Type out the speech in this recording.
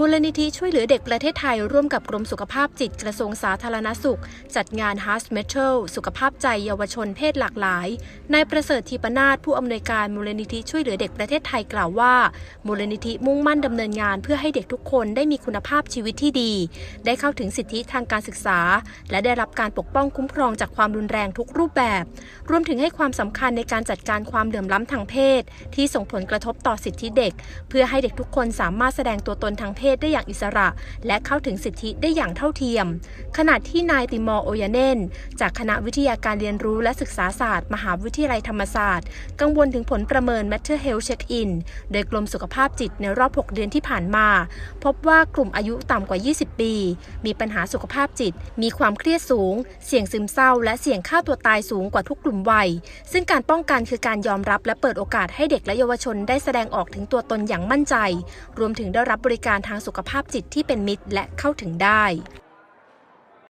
มูลนิธิช่วยเหลือเด็กประเทศไทยร่วมกับกรมสุขภาพจิตกระทรวงสาธารณสุข จัดงาน h a r t m e t a l สุขภาพใจเยาวชนเพศหลากหลาย นายประเสริฐทีปนาถผู้อำนวยการมูลนิธิช่วยเหลือเด็กประเทศไทยกล่าวว่า มูลนิธิมุ่งมั่นดำเนินงานเพื่อให้เด็กทุกคนได้มีคุณภาพชีวิตที่ดี ได้เข้าถึงสิทธิทางการศึกษา และได้รับการปกป้องคุ้มครองจากความรุนแรงทุกรูปแบบ รวมถึงให้ความสำคัญในการจัดการความเหลื่อมล้ำทางเพศ ที่ส่งผลกระทบต่อสิทธิเด็ก เพื่อให้เด็กทุกคนสามารถแสดงตัวตนทางเพศได้อย่างอิสระ และเข้าถึงสิทธิได้อย่างเท่าเทียม ขณะที่นายติมอร์โอยาเนน จากคณะวิทยาการเรียนรู้และศึกษาศาสตร์ มหาวิทยาลัยธรรมศาสตร์ กังวลถึงผลประเมิน Matter Health Check-in โดยกรมสุขภาพจิตในรอบ 6 เดือนที่ผ่านมา พบว่ากลุ่มอายุต่ำกว่า 20 ปี มีปัญหาสุขภาพจิต มีความเครียดสูง เสี่ยงซึมเศร้า และเสี่ยงฆ่าตัวตายสูงกว่าทุกกลุ่มวัย ซึ่งการป้องกันคือการยอมรับและเปิดโอกาสให้เด็กและเยาวชนได้แสดงออกถึงตัวตนอย่างมั่นใจ รวมถึงได้รับบริการทางสุขภาพจิตที่เป็นมิตรและเข้าถึงได้